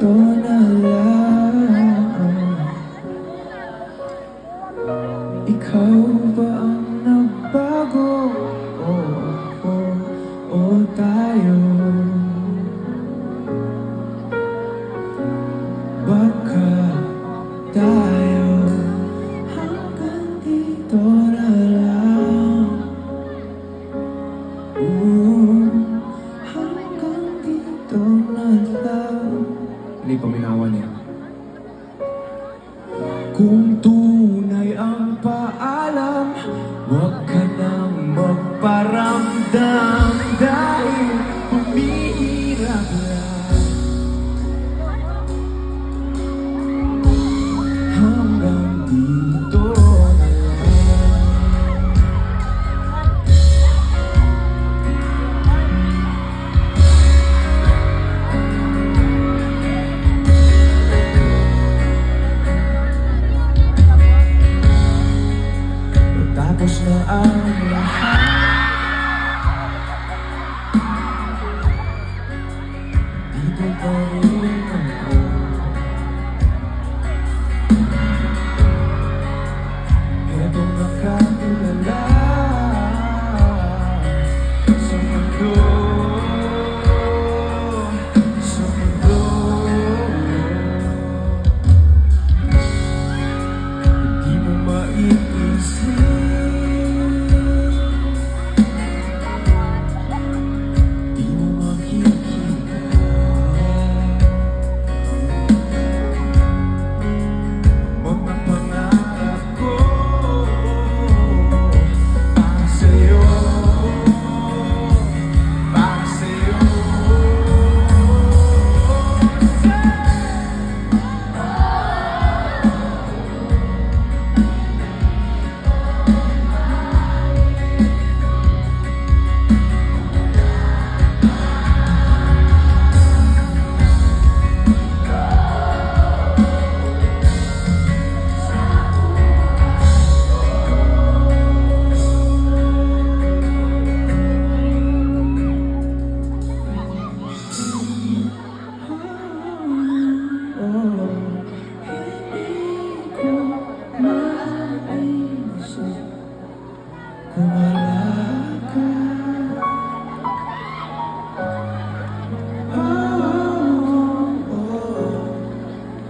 por ni Paminawa niya. Kung tunay ang paalam, wag ang